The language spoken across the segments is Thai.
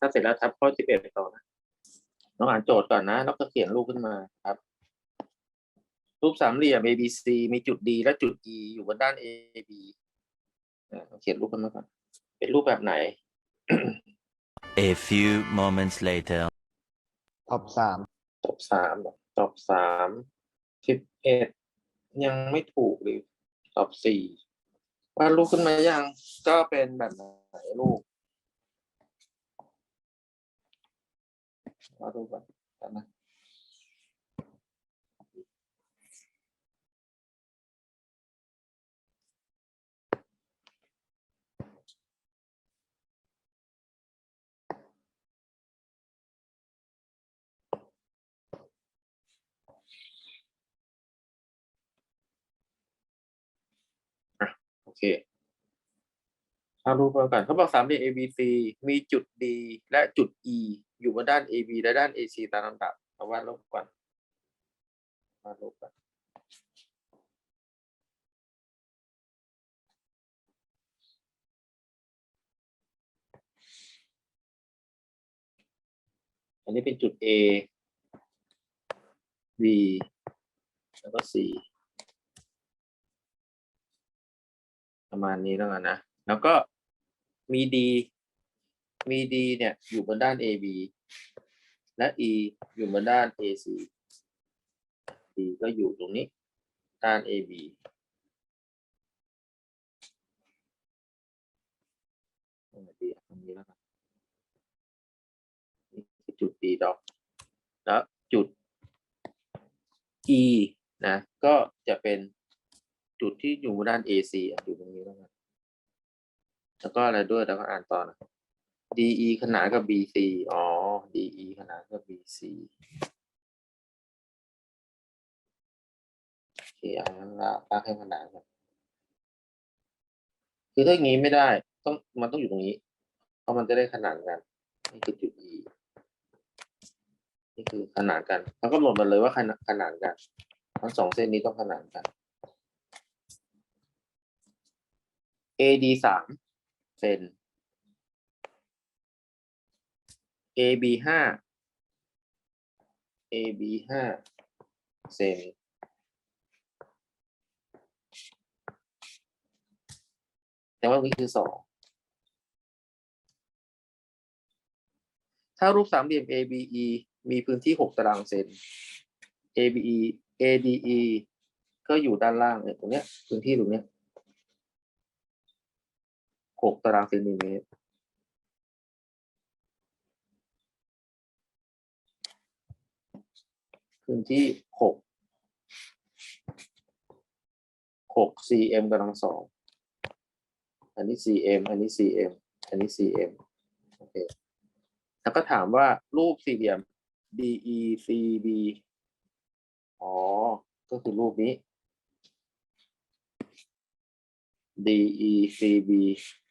ถ้าเสร็จแล้วทับข้อสิบเอ็ดต่อนะน้องอ่านโจทย์ก่อนนะแล้วก็เขียนรูปขึ้นมาครับ รูปสามเหลี่ยม ABC มีจุด D และจุด E อยู่บนด้าน AB อ่าเขียนรูปกันมาก่อนเป็นรูปแบบไหน A few moments later. ตอบสามตอบสามเหรอตอบสามสิบเอ็ดยังไม่ถูกเลยตอบสี่วาดรูปขึ้นมายังก็เป็นแบบไหนรูป วาดรูปก่อนกันนะโอเคเอารูปมาก่อนเขาบอกสามเหลี่ยม ABC มีจุด D และจุด E อยู่บนด้าน AB และด้าน AC ตามลำดับเอาวาดรูปก่อนวาดรูปก่อนอันนี้เป็นจุด A B แล้วก็ C ประมาณนี้แล้วกันนะ แล้วก็มีดี มีดีเนี่ยอยู่บนด้าน AB และ E อยู่บนด้าน AC D ก็อยู่ตรงนี้ ด้าน AB ตรงไหนดีอะตรงนี้แล้วกันนี่คือจุด D ดอกแล้วจุด E นะ ก็จะเป็นจุดที่อยู่ด้าน AC อะอยู่ตรงนี้แล้วกันแล้วก็อะไรด้วยแล้วก็อ่านต่อนะ DE ขนานกับ BC อ๋อ DE ขนานกับ BC โอเคเอางั้นละตั้งให้ขนานกันคือถ้าอย่างนี้ไม่ได้ ต้องมันต้องอยู่ตรงนี้ เพราะมันจะได้ขนานกัน นี่คือจุด E นี่คือขนานกันเขาก็หลดมาเลยว่าขนานขนานกัน ทั้งสองเส้นนี้ต้องขนานกัน AD สามเซน AB ห้า AB ห้าเซนแต่ว่านี่คือสองถ้ารูปสามเหลี่ยม ABE มีพื้นที่หกตารางเซน ABE ADE ก็อยู่ด้านล่างเนี่ยตรงเนี้ยพื้นที่ตรงเนี้ยหกตารางเซนติเมตร พื้นที่หกหก cm กำลังสอง อันนี้ cm อันนี้ cm อันนี้ cm โอเค แล้วก็ถามว่ารูปสี่เหลี่ยม DECB อ๋อ ก็คือรูปนี้ DECB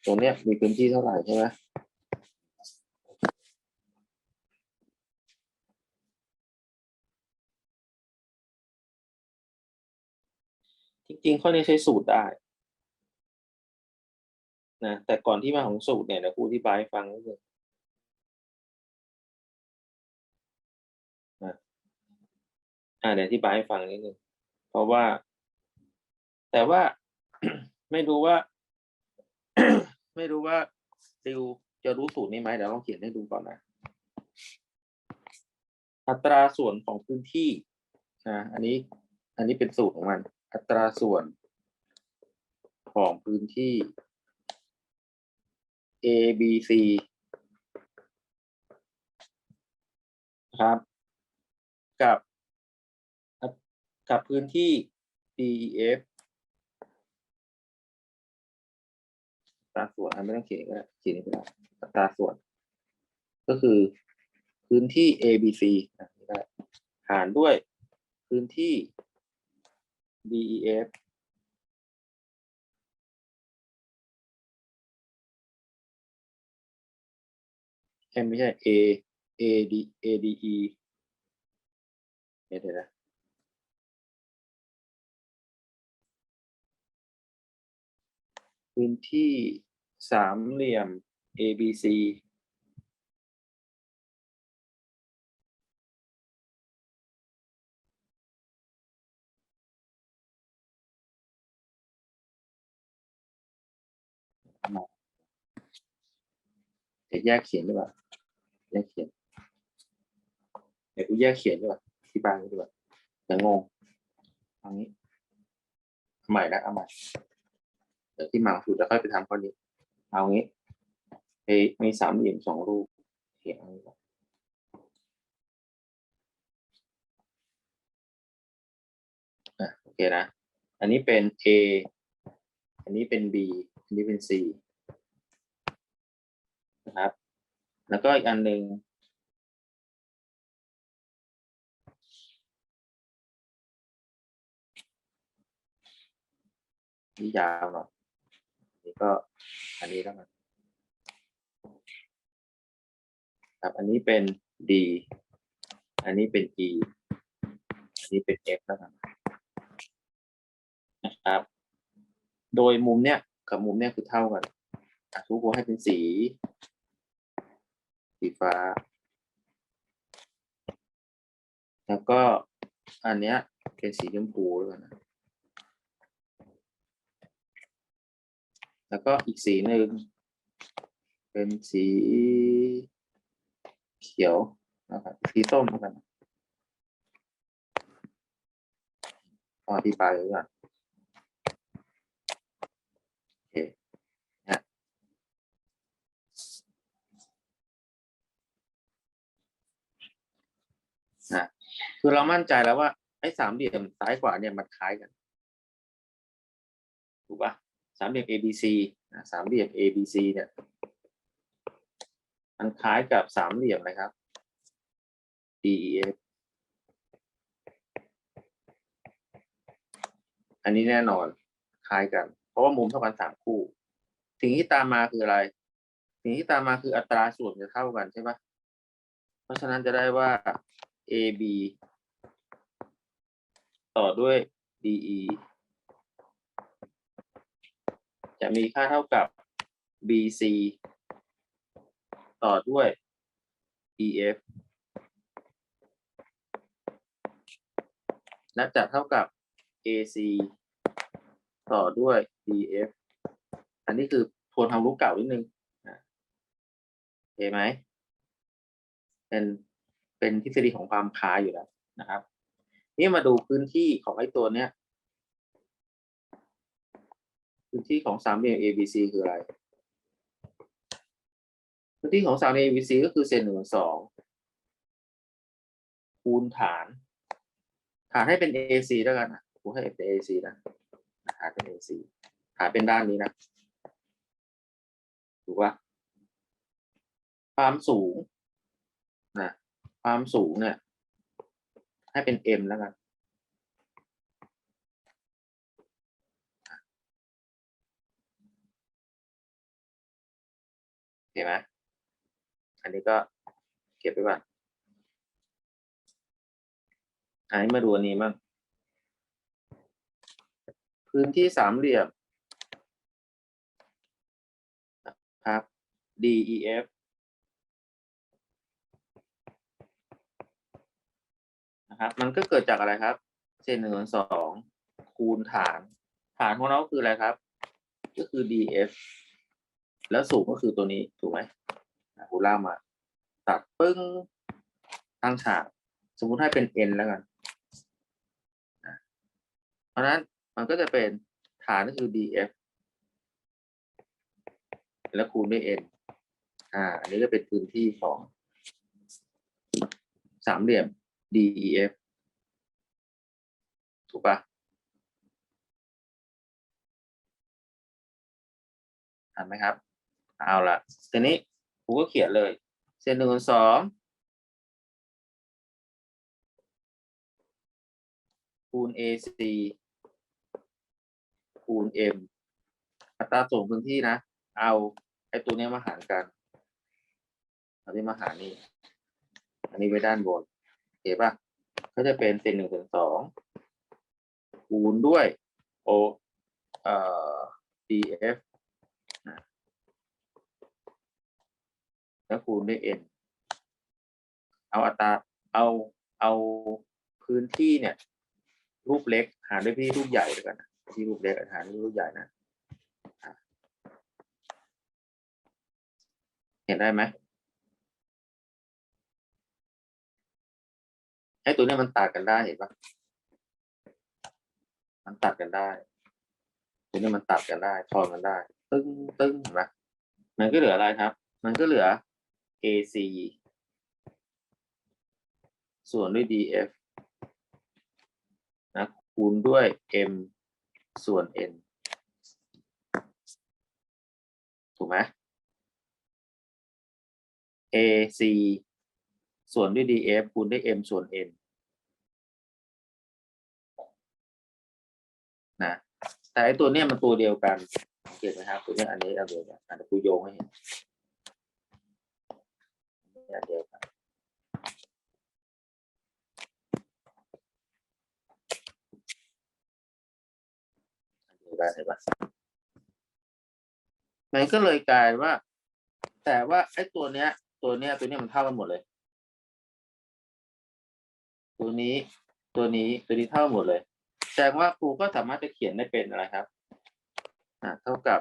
ตรงเนี้ยมีพื้นที่เท่าไหร่ใช่ไหม จริงๆข้อนี้ใช้สูตรได้นะแต่ก่อนที่มาของสูตรเนี่ยเดี๋ยวครูอธิบายให้ฟังนิดนึงนะอ่าเดี๋ยวอธิบายให้ฟังนิดนึงเพราะว่า แต่ว่าไม่รู้ว่า ไม่รู้ว่าดิวจะรู้สูตรนี้ไหมเดี๋ยวลองเขียนให้ดูก่อนนะ อัตราส่วนของพื้นที่นะอันนี้ อันนี้เป็นสูตรของมัน อัตราส่วนของพื้นที่ A B C ครับ กับ กับพื้นที่ D E F อัตราส่วนไม่ต้องเขียนก็ได้เขียนก็ได้อัตราส่วน ก็คือพื้นที่ A B C อะนี่ได้หารด้วยพื้นที่ D E F เอ้ยไม่ใช่ A A D A D E เดี๋ยวเดี๋ยวนะ พื้นที่สามเหลี่ยม ABC มาเดี๋ยวแยกเขียนดีกว่าแยกเขียนเดี๋ยวกูแยกเขียนดีกว่าอธิบายดีกว่าเดี๋ยวงงเอางี้ใหม่นะเอาใหม่เดี๋ยวที่มาถูกแล้วค่อยไปทำข้อนี้ เอางี้ไอ้มีสามเหลี่ยมสองรูปเขียนเอางี้ก่อนโอเคนะ อันนี้เป็น A อันนี้เป็น B อันนี้เป็น C นะครับ แล้วก็อีกอันหนึ่งนี่ยาวหน่อยนนี่ก็อันนี้แล้วกันครับอันนี้เป็น D อันนี้เป็น E อันนี้เป็น F แล้วกันนะครับ โดยมุมเนี้ย กับมุมเนี้ยคือเท่ากันทุกคนให้เป็นสี สีฟ้า แล้วก็อันเนี้ยเป็นสีชมพูแล้วกันนะ แล้วก็อีกสีหนึ่งเป็นสีเขียวนะครับสีส้มแล้วกันนะต้องอธิบายไว้ก่อนโอเคนะนะ คือเรามั่นใจแล้วว่าไอ้สามเหลี่ยมซ้ายขวาเนี่ยมันคล้ายกัน ถูกปะสามเหลี่ยม ABC นะสามเหลี่ยม ABC เนี่ยมันคล้ายกับสามเหลี่ยมนะครับ DEF อันนี้แน่นอนคล้ายกัน เพราะว่ามุมเท่ากันสามคู่ สิ่งที่ตามมาคืออะไร สิ่งที่ตามมาคืออัตราส่วนจะเท่ากันใช่ปะเพราะฉะนั้นจะได้ว่า AB ต่อด้วย DE จะมีค่าเท่ากับ BC ต่อด้วย EF และจะเท่ากับ AC ต่อด้วย DF อันนี้คือทวนความรู้เก่านิดนึงโอเคไหม เป็น เป็นทฤษฎีของความค้าอยู่แล้วนะครับ นี่มาดูพื้นที่ของไอ้ตัวเนี้ย พื้นที่ของสามเหลี่ยม ABC คืออะไร พื้นที่ของสามเหลี่ยม ABC ก็คือเศษหนึ่งส่วนสองคูณฐาน ฐานให้เป็น AC แล้วกันนะกูให้เป็น AC นะฐานเป็น AC ฐานเป็นด้านนี้นะถูกปะความสูงนะความสูงเนี่ย ให้เป็น M แล้วกันเห็นไหมอันนี้ก็เก็บไปก่อนอันนี้มาดูอันนี้บ้างพื้นที่สามเหลี่ยมครับ DEF นะครับ มันก็เกิดจากอะไรครับ เศษหนึ่งส่วนสองคูณฐาน ฐานของเราคืออะไรครับ ก็คือ DF แล้วสูงก็คือตัวนี้ถูกไหมอะกูล่ามา ตัดปึ้งตั้งฉากสมมุติให้เป็น n แล้วกันเพราะฉะนั้นมันก็จะเป็นฐานก็คือ df แล้วคูณด้วย n อ่า อันนี้ก็เป็นพื้นที่ของสามเหลี่ยม def ถูกปะทันไหมครับ เอาละทีนี้ผมก็เขียนเลย เส้นหนึ่งส่วนสองคูณ AC คูณ M อัตราส่วนพื้นที่นะ เอาไอ้ตัวนี้มาหารกัน เอาที่มาหารนี่ อันนี้ไว้ด้านบน เคป่ะก็จะเป็นเศษหนึ่งส่วนสองคูณด้วย O เอ่อ DF แล้วคูณด้วย n เอาอัตราเอาเอาพื้นที่เนี่ย รูปเล็กหารด้วยพี่รูปใหญ่ด้วยกันนะที่รูปเล็กหารด้วยรูปใหญ่นะ เห็นได้ไหม อ้ตัวนี้มันตัดกันได้เห็นปะมันตัดกันได้ ตัวนี้มันตัดกันได้ทอนกันได้ ตึ้งตึ้งเห็นไหมมันก็เหลืออะไรครับ มันก็เหลือ AC ส่วนด้วย DF นะคูณด้วย M ส่วน N ถูกไหม AC ส่วนด้วย DF คูณด้วย M ส่วน N นะแต่ไอตัวเนี้ยมันตัวเดียวกันสังเกตไหมครับตัวเนี้ยอันนี้อันเดียวกันอันนี้กูโยงให้เห็นอันเดียวกันอันเดียวกันเห็นปะมันก็เลยกลายว่า แต่ว่าไอ้ตัวเนี้ย ตัวเนี้ยตัวเนี้ยมันเท่ากันหมดเลย ตัวนี้ ตัวนี้ตัวนี้เท่าหมดเลย แสดงว่าครูก็สามารถจะเขียนได้เป็นอะไรครับเท่ากับ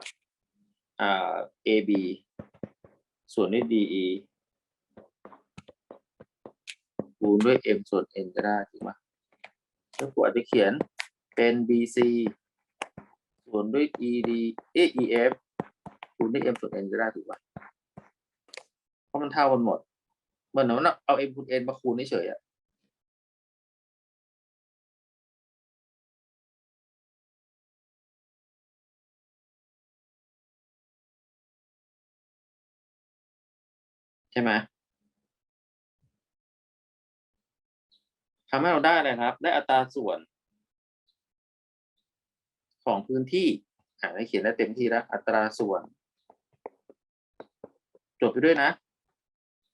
AB ส่วนด้วย DE คูณด้วย M ส่วน N ก็ได้ถูกไหมแล้วครูอาจจะเขียนเป็น BC ส่วนด้วย ED เอ EF คูณด้วย M ส่วน N ก็ได้ถูกป่ะเพราะมันเท่ากันหมด เหมือนว่าเอา M คูณ N มาคูณเฉยๆอะ ใช่ไหมทำให้เราได้อะไรครับ ได้อัตราส่วน ของพื้นที่อ่าได้เขียนได้เต็มที่แล้ว อัตราส่วนจดไปด้วยนะ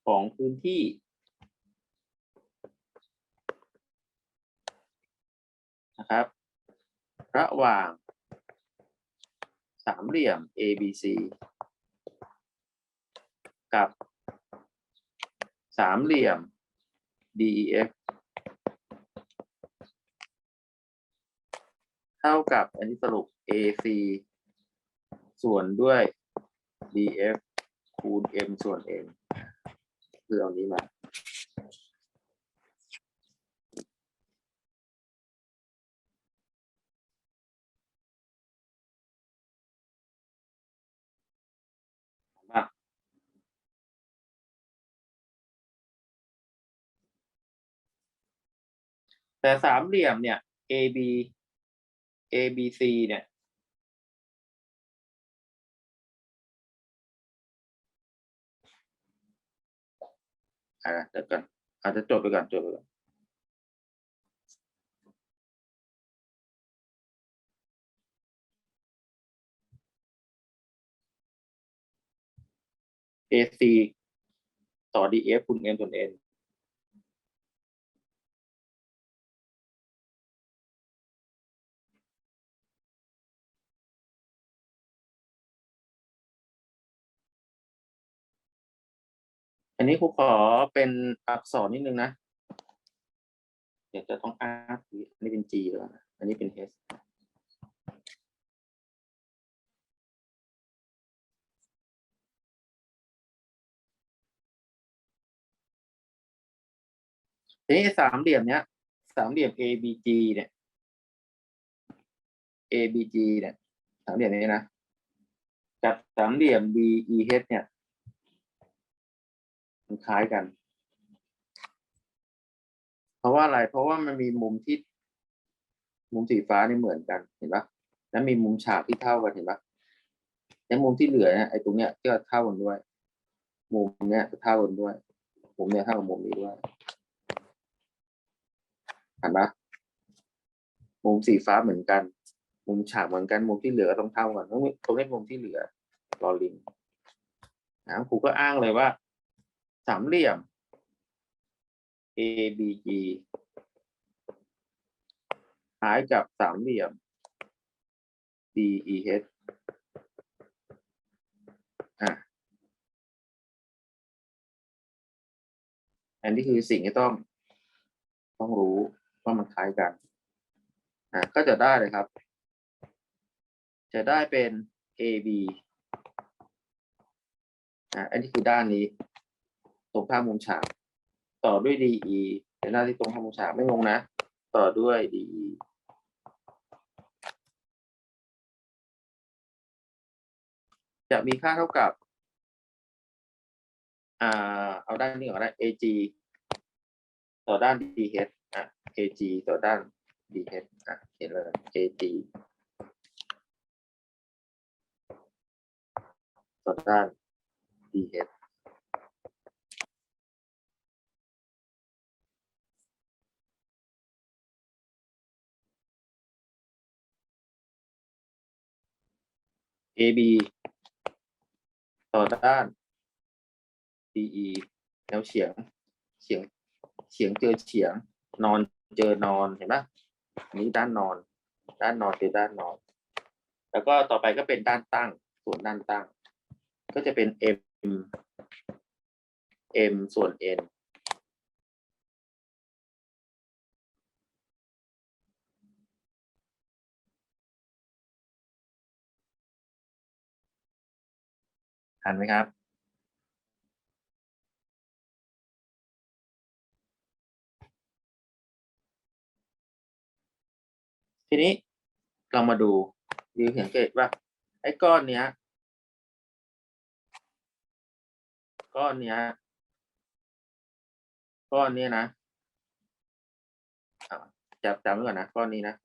ของพื้นที่ นะครับ ระหว่าง สามเหลี่ยม ABC กับ สามเหลี่ยม DEF เท่ากับอันนี้สรุป AC ส่วนด้วย DF คูณ M ส่วน N คือเอานี้มา แต่สามเหลี่ยมเนี่ย AB ABC เนี่ย อ่าเดี๋ยวก่อนอาจจะจดไปก่อนจดไปก่อน AC ต่อ DF คูณ M ส่วน N อัน อันนี้ครูขอเป็นอักษรนิดนึงนะ เดี๋ยวจะต้อง R อันนี้เป็น G แล้วนะ อันนี้เป็น H ทีนี้สามเหลี่ยมเนี้ย สามเหลี่ยม ABG เนี่ย ABG เนี่ย สามเหลี่ยมนี้นะ กับสามเหลี่ยม BEH เนี่ย มันคล้ายกัน เพราะว่าอะไร เพราะว่ามันมีมุมที่ มุมสีฟ้านี่เหมือนกันเห็นปะแล้วมีมุมฉากที่เท่ากันเห็นปะแล้วมุมที่เหลือเนี่ยไอ้ตรงเนี้ยก็เท่ากันด้วย มุมเนี้ยจะเท่ากันด้วย มุมเนี้ยเท่ากับมุมนี้ด้วยเห็นปะมุมสีฟ้าเหมือนกัน มุมฉากเหมือนกัน มุมที่เหลือต้องเท่ากันตรงนี้ตรงนี้มุมที่เหลือรอลิงนะครูก็อ้างเลยว่า สามเหลี่ยม ABG คล้ายกับสามเหลี่ยม DEH อะอันนี้คือสิ่งที่ต้อง ต้องรู้ว่ามันคล้ายกัน อะก็จะได้เลยครับ จะได้เป็น AB อะอันนี้คือด้านนี้ ตรงข้ามมุมฉาก ต่อด้วย DE เป็นหน้าที่ตรงข้ามมุมฉากไม่งงนะ ต่อด้วย DE จะมีค่าเท่ากับอ่าเอาด้านนี้ก่อนก็ได้ AG ต่อด้าน DH อะ AG ต่อด้าน DH อะเขียนเลย AG ต่อด้าน DH AB ต่อด้าน DE แนวเฉียง เฉียง เฉียงเจอเฉียง นอนเจอนอน เห็นไหมอันนี้ด้านนอน ด้านนอนเจอด้านนอน แล้วก็ต่อไปก็เป็นด้านตั้ง ส่วนด้านตั้ง ก็จะเป็น M M ส่วน N ทันไหมครับ ทีนี้เรามาดูดูเห็นเกตว่า ไอ้ก้อนเนี้ย ก้อนเนี้ย ก้อนเนี้ยนะอะจับจำไว้ก่อนนะก้อนนี้นะ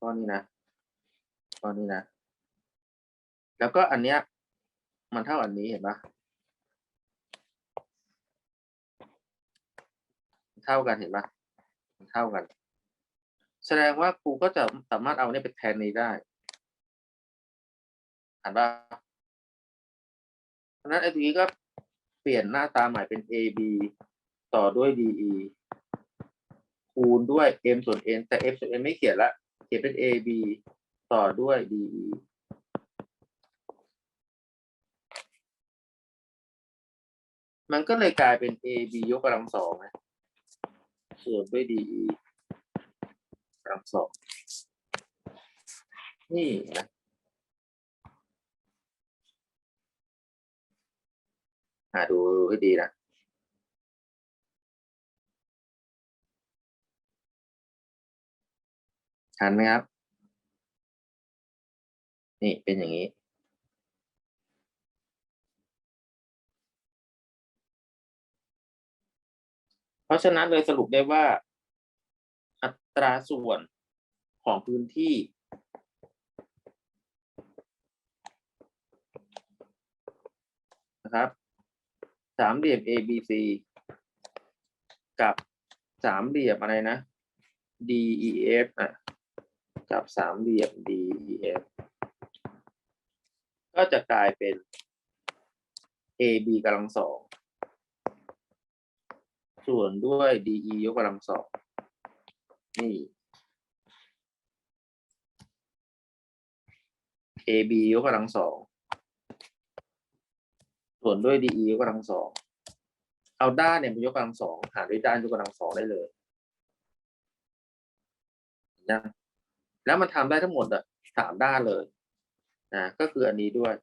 ก้อนนี้นะก้อนนี้นะ แล้วก็อันเนี้ย มันเท่าอันนี้เห็นปะมันเท่ากันเห็นปะมันเท่ากัน แสดงว่าครูก็จะสามารถเอาเนี่ยไปแทนนี้ได้อ่านปะเพราะฉะนั้นไอ้ตรงนี้ก็เปลี่ยนหน้าตาใหม่เป็น A B ต่อด้วย D E คูณด้วย M ส่วน N แต่ M ส่วน N ไม่เขียนละ เขียนเป็น A B ต่อด้วย D E มันก็เลยกลายเป็น a b ยกกำลังสองนะส่วนด้วย d e กำลังสองนี่นะหาดูให้ดีนะทันไหมครับ นี่เป็นอย่างนี้ เพราะฉะนั้นเลยสรุปได้ว่า อัตราส่วนของพื้นที่ นะครับสามเหลี่ยม ABC กับสามเหลี่ยมอะไรนะ DEF อะกับสามเหลี่ยม DEF ก็จะกลายเป็น AB กำลังสอง ส่วนด้วย DE ยกกำลังสองนี่ AB ยกกำลังสองส่วนด้วย DE ยกกำลังสองเอาด้านเนี่ยมายกกำลังสองหารด้วยด้านยกกำลังสองได้เลยนะแล้วมันทำได้ทั้งหมดอะสามด้านเลยนะก็คืออันนี้ด้วย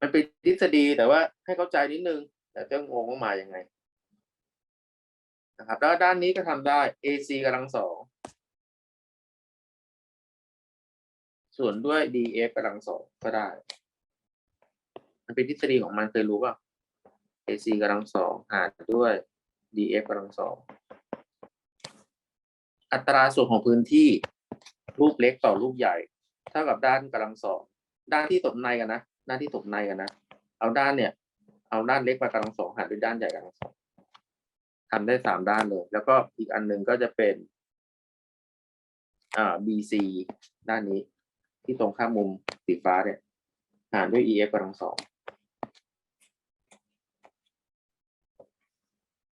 มันเป็นทฤษฎีแต่ว่าให้เข้าใจนิดนึง แต่จะงงว่ามายังไงนะครับแล้วด้านนี้ก็ทำได้ AC กำลังสองส่วนด้วย DF กำลังสองก็ได้ มันเป็นทฤษฎีของมันเคยรู้ป่ะ AC กำลังสองหารด้วย DF กำลังสองอัตราส่วนของพื้นที่รูปเล็กต่อรูปใหญ่ เท่ากับด้านกำลังสอง ด้านที่ตบในกันนะ ด้านที่ตบในกันนะ เอาด้านเนี่ย เอาด้านเล็กมากำลังสองหารด้วยด้านใหญ่กำลังสองทำได้สามด้านเลย แล้วก็อีกอันหนึ่งก็จะเป็นอ่า BC ด้านนี้ ที่ตรงข้ามมุมสีฟ้าเนี่ยหารด้วย EF กำลังสอง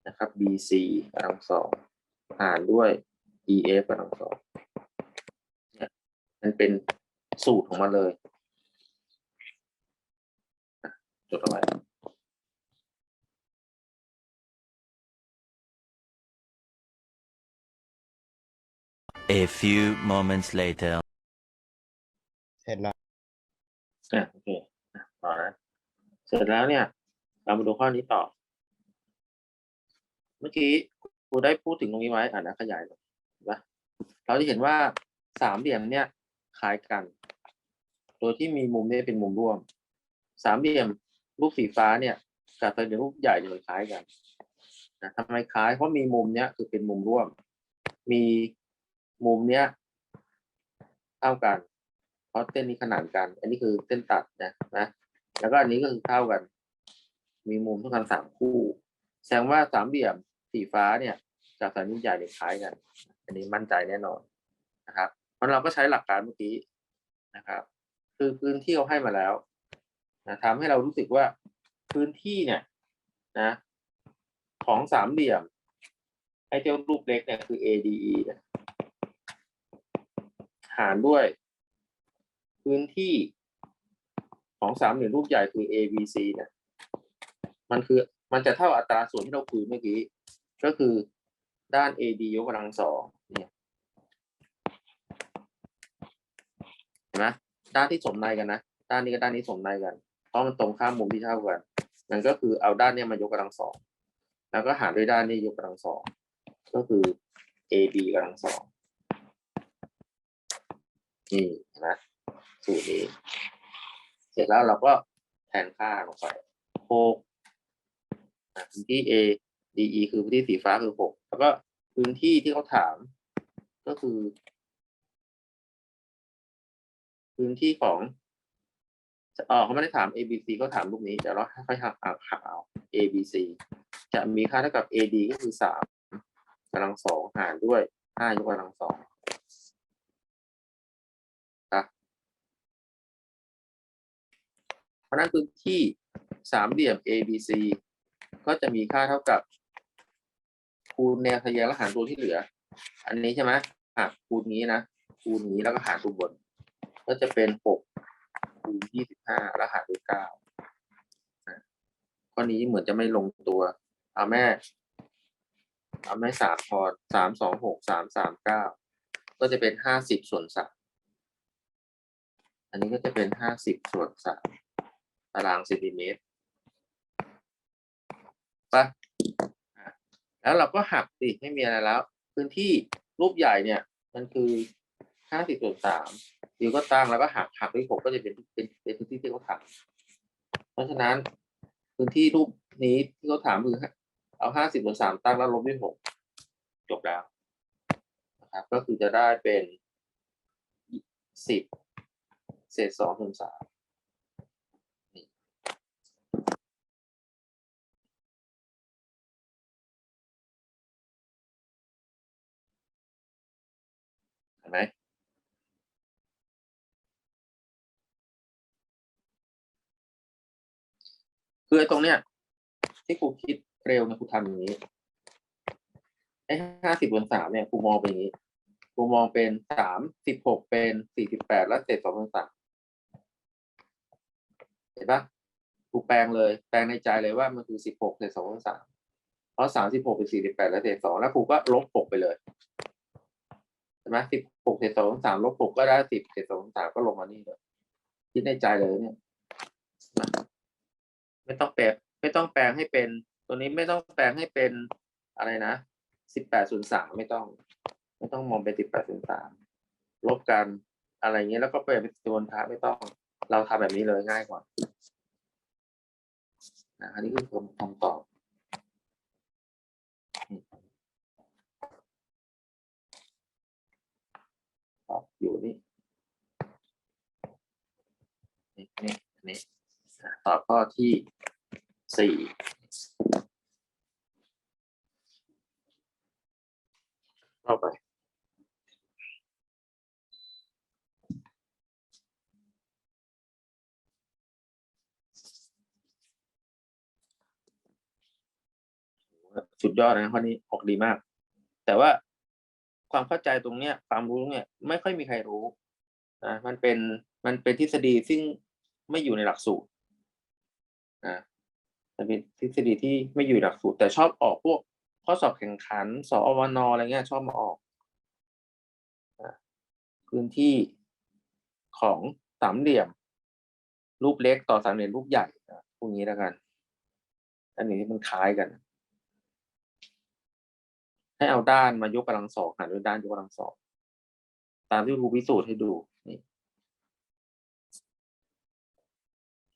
นะครับ BC กำลังสองหารด้วย EF กำลังสองเนี่ยมันเป็นสูตรของมันเลยจดเอาไว้ A few moments later. เสร็จแล้วอะโอเคต่อนะเสร็จแล้วเนี่ย เรามาดูข้อนี้ต่อ เมื่อกี้ครูได้พูดถึงตรงนี้ไว้อ่านะขยายหน่อยเห็นปะเราจะเห็นว่าสามเหลี่ยมเนี่ยคล้ายกัน โดยที่มีมุมเนี่ยเป็นมุมร่วม สามเหลี่ยมรูปสีฟ้าเนี่ยกับสามเหลี่ยมรูปใหญ่เนี่ยมันคล้ายกันนะทำไมคล้ายเพราะมีมุมเนี้ยคือเป็นมุมร่วม มี มุมเนี้ยเท่ากัน เพราะเส้นนี้ขนานกัน อันนี้คือเส้นตัดนะนะ แล้วก็อันนี้ก็คือเท่ากัน มีมุมเท่ากันสามคู่ แสดงว่าสามเหลี่ยมสีฟ้าเนี่ยกับสามเหลี่ยมใหญ่เนี่ยคล้ายกัน อันนี้มั่นใจแน่นอนนะครับ เพราะเราก็ใช้หลักการเมื่อกี้นะครับ คือพื้นที่เขาให้มาแล้วนะทำให้เรารู้สึกว่าพื้นที่เนี่ยนะ ของสามเหลี่ยมไอ้เจ้ารูปเล็กเนี่ยคือ ADE หารด้วย พื้นที่ของสามเหลี่ยมรูปใหญ่คือ ABC เนี่ย มันคือมันจะเท่าอัตราส่วนที่เราคุยเมื่อกี้ ก็คือด้าน AD ยกกำลังสองเนี่ยเห็นไหมด้านที่สมในกันนะ ด้านนี้กับด้านนี้สมในกัน เพราะมันตรงข้ามมุมที่เท่ากัน มันก็คือเอาด้านเนี้ยมายกกำลังสอง แล้วก็หารด้วยด้านนี้ยกกำลังสอง ก็คือ AB กำลังสอง นี่นไหมสูตรนี้ เสร็จแล้วเราก็แทนค่าลงไปหกพื้นที่ A DE คือพื้นที่สีฟ้าคือหกแล้วก็พื้นที่ที่เขาถาม ก็คือ พื้นที่ของเออเขาไม่ได้ถาม A B C เขาถามรูปนี้เดี๋ยวเราค่อยๆหักหักหักเอา A B C จะมีค่าเท่ากับ A D ก็คือสามกำลังสองหารด้วยห้ายกกำลังสองนะ เพ ราะนั้นพื้นที่สามเหลี่ยม ABC ก็จะมีค่าเท่ากับ คูณแนวทะแยงแล้วหารตัวที่เหลือ อันนี้ใช่ไหมหักคูณนี้นะ คูณนี้แล้วก็หารตัวบน ก็จะเป็นหกคูณยี่สิบห้าแล้วหารด้วยเก้าข้อนี้เหมือนจะไม่ลงตัว เอาแม่ เอาแม่สามพอสามสองหกสามสามเก้าก็จะเป็นห้าสิบส่วนสามอันนี้ก็จะเป็นห้าสิบส่วนสาม ตารางเซนติเมตรปะแล้วเราก็หักสิไม่มีอะไรแล้ว พื้นที่รูปใหญ่เนี่ย มันคือห้าสิบส่วนสามดิวก็ตั้งแล้วก็หักหักด้วยหกก็จะเป็นเป็นเป็นพื้นที่ที่เขาถามเพราะฉะนั้นพื้นที่รูปนี้ที่เขาถามคือเอาห้าสิบส่วนสามตั้งแล้วลบด้วยหกจบแล้วนะครับก็คือจะได้เป็นสิบเศษสองส่วนสาม ไหมคือไอ้ตรงเนี้ยที่ครูคิดเร็วนะครูทำอย่างนี้ไอ้ห้าสิบบนสามเนี่ยครูมองเป็นอย่างนี้ครูมองเป็นสามสิบหกเป็นสี่สิบแปดแล้วเศษสองส่วนสามเห็นปะครูแปลงเลย แปลงในใจเลยว่ามันคือสิบหกเศษสองส่วนสามเพราะสามสิบหกเป็นสี่สิบแปดแล้วเศษสองแล้วครูก็ลบหกไปเลย ใช่ไหมสิบหกเศษสองสามลบหกก็ได้สิบเศษสองสามก็ลงมานี่เลยคิดในใจเลยเนี่ยไม่ต้องแปลงไม่ต้องแปลงให้เป็น ตัวนี้ไม่ต้องแปลงให้เป็นอะไรนะสิบแปดศูนย์สามไม่ต้อง ไม่ต้องมองเป็นสิบแปดศูนย์สามลบกันอะไรเงี้ยแล้วก็เปลี่ยนเป็นตัวท้าไม่ต้อง เราทำแบบนี้เลยง่ายกว่านะอันนี้คือคำตอบ ต อยู่นี่นี่นี่นี่อะตอบข้อที่สี่เข้าไปสุดยอดนะข้อนี้ออกดีมาก แต่ว่า ความเข้าใจตรงเนี้ยความรู้เนี่ยไม่ค่อยมีใครรู้นะมันเป็นมันเป็นทฤษฎีซึ่งไม่อยู่ในหลักสูตรนะมันเป็นทฤษฎีที่ไม่อยู่หลักสูตร แต่ชอบออกพวกข้อสอบแข่งขัน สอวนอะไรเงี้ยชอบมาออกนะพื้นที่ของสามเหลี่ยม รูปเล็กต่อสามเหลี่ยมรูปใหญ่นะพวกนี้แล้วกัน อันนี้มันคล้ายกัน ให้เอาด้านมายกกำลังสองหารด้วยด้านยกกำลังสองตามที่ครูพิสูจน์ให้ดูนี่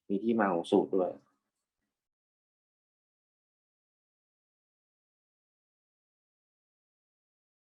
มีที่มาของสูตรด้วย